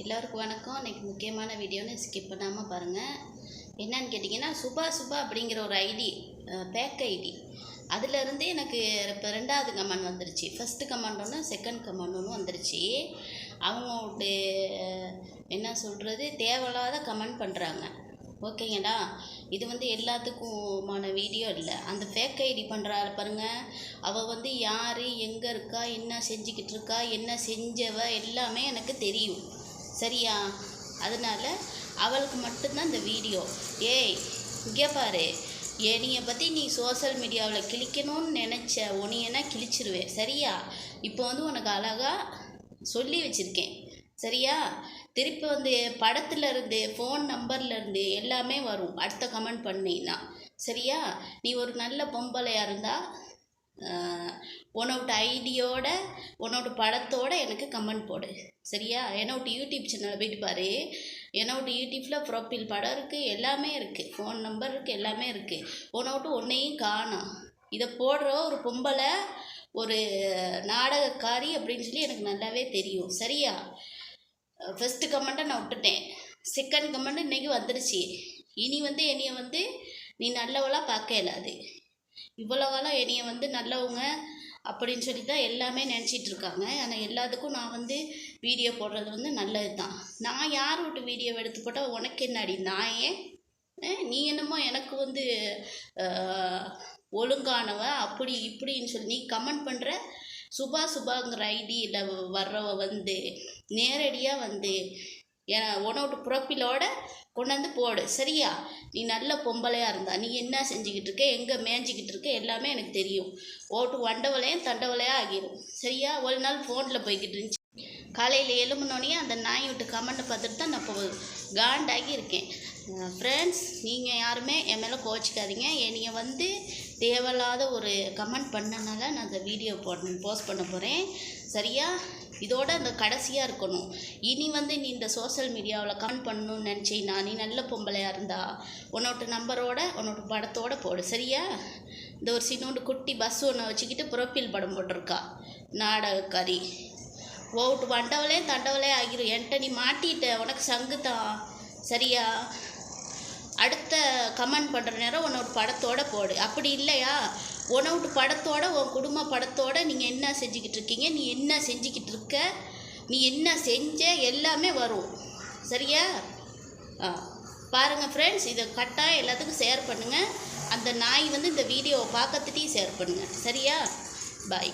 எல்லோருக்கும் வணக்கம். இன்றைக்கி முக்கியமான வீடியோன்னு ஸ்கிப் பண்ணாமல் பாருங்கள் என்னன்னு கேட்டிங்கன்னா சுபா சுபா அப்படிங்கிற ஒரு ஐடி பேக் ஐடி. அதுலேருந்து எனக்கு இப்போ ரெண்டாவது கமெண்ட் வந்துருச்சு. ஃபஸ்ட்டு கமெண்ட் ஒன்று செகண்ட் கமெண்ட் ஒன்று வந்துருச்சு. அவங்களோட என்ன சொல்கிறது தேவையில்லாத கமெண்ட் பண்ணுறாங்க ஓகேங்களா? இது வந்து எல்லாத்துக்குமான வீடியோ இல்லை. அந்த ஃபேக் ஐடி பண்ணுறாரு பாருங்கள் அவள் வந்து யார் எங்கே இருக்கா என்ன செஞ்சுக்கிட்டு இருக்கா என்ன செஞ்சவ எல்லாமே எனக்கு தெரியும். சரியா? அதனால் அவளுக்கு மட்டும்தான் இந்த வீடியோ. ஏய் இங்கே பாரு. என்னையை பற்றி நீ சோஷியல் மீடியாவில் கிழிக்கணும்னு நினச்ச உனியனா கிழிச்சிருவேன். சரியா? இப்போ வந்து உனக்கு அழகாக சொல்லி வச்சுருக்கேன். சரியா? திருப்பி வந்து படத்துலேருந்து ஃபோன் நம்பர்லேருந்து எல்லாமே வரும். அடுத்த கமெண்ட் பண்ணினா சரியா? நீ ஒரு நல்ல பொம்பளையாக இருந்தால் உன்னோட ஐடியோட உன்னோட படத்தோட எனக்கு கமெண்ட் போடு. சரியா? என்னோட யூடியூப் சேனலை போயிட்டு பாரு. என்னோட யூடியூப்பில் ப்ரொஃபைல் படம் இருக்குது எல்லாமே இருக்குது ஃபோன் நம்பர் இருக்குது எல்லாமே இருக்குது உன்னோட்டு ஒன்றையும் காணோம் இதை போடுற ஒரு பொம்பளை ஒரு நாடகக்காரி அப்படின்னு சொல்லி எனக்கு நல்லாவே தெரியும். சரியா? ஃபஸ்ட்டு கமெண்ட்டை நான் விட்டுட்டேன். செகண்ட் கமெண்ட் இன்றைக்கி வந்துடுச்சு இனி வந்து என்னைய வந்து நீ நல்லவளாக பார்க்க இயலாது. இவ்வளோ காலம் என்னைய வந்து நல்லவங்க அப்படின்னு சொல்லி தான் எல்லாமே நினச்சிட்டு இருக்காங்க. ஆனால் எல்லாத்துக்கும் நான் வந்து வீடியோ போடுறது வந்து நல்லது தான் நான் யார் விட்டு வீடியோ எடுத்து போட்டால் உனக்கு என்னடி? நான் ஏன்? நீ என்னமோ எனக்கு வந்து ஒழுங்கானவ அப்படி இப்படின்னு சொல்லி நீ கமெண்ட் பண்ணுற சுபா சுபாங்கிற ஐடியில் வர்றவ வந்து நேரடியாக வந்து உன்னோட ப்ரொஃபைலோட கொண்டாந்து போடு. சரியா? நீ நல்ல பொம்பளையாக இருந்தா நீ என்ன செஞ்சுக்கிட்டு இருக்க எங்கே மேய்ஞ்சிக்கிட்டு இருக்க எல்லாமே எனக்கு தெரியும். ஓட்டு வண்டவலையும் தண்டவலையாக ஆகிரும். சரியா? ஒரு நாள் ஃபோனில் போய்கிட்டு இருந்துச்சு. காலையில் எழும்புனோடனே அந்த நாய் விட்டு கமெண்ட்டை பார்த்துட்டு தான் நான் இப்போ காண்டாகி இருக்கேன். ஃப்ரெண்ட்ஸ் நீங்கள் யாருமே என் மேலே கோச்சிக்காதீங்க என்னைய வந்து தேவையில்லாத ஒரு கமெண்ட் பண்ணனால நான் அந்த வீடியோ போட போஸ்ட் பண்ண போகிறேன் சரியா? இதோட அந்த கடைசியாக இருக்கணும். இனி வந்து நீ இந்த சோஷியல் மீடியாவில் கமெண்ட் பண்ணணும்னு நினச்சின்னா நீ நல்ல பொம்பளையாக இருந்தா உன்னோட நம்பரோட உன்னோட படத்தோட போடு. சரியா? இந்த ஒரு சின்னோண்டு குட்டி பஸ் ஒன்று வச்சுக்கிட்டு ப்ரொஃபைல் படம் போட்டிருக்கா. நாடகக்காரி. ஓட்டு வண்டவளே தண்டவளே ஆகிரும் என்கிட்ட நீ மாட்டிட்ட. உனக்கு சங்குதான். சரியா? அடுத்த கமெண்ட் பண்ணுற நேரம் உன்னோட படத்தோட போடு. அப்படி இல்லையா? உன்னோட படத்தோட உன் குடும்ப படத்தோட நீங்கள் என்ன செஞ்சுக்கிட்டு இருக்கீங்க? நீ என்ன செஞ்சுக்கிட்டு இருக்க? நீ என்ன செஞ்ச? எல்லாமே வரும். சரியா? ஆ. பாருங்கள் ஃப்ரெண்ட்ஸ் இதை கட்டாயம் எல்லாத்துக்கும் ஷேர் பண்ணுங்கள் அந்த நாய் வந்து இந்த வீடியோவை பார்க்கறதுட்டையும் ஷேர் பண்ணுங்கள் சரியா? பாய்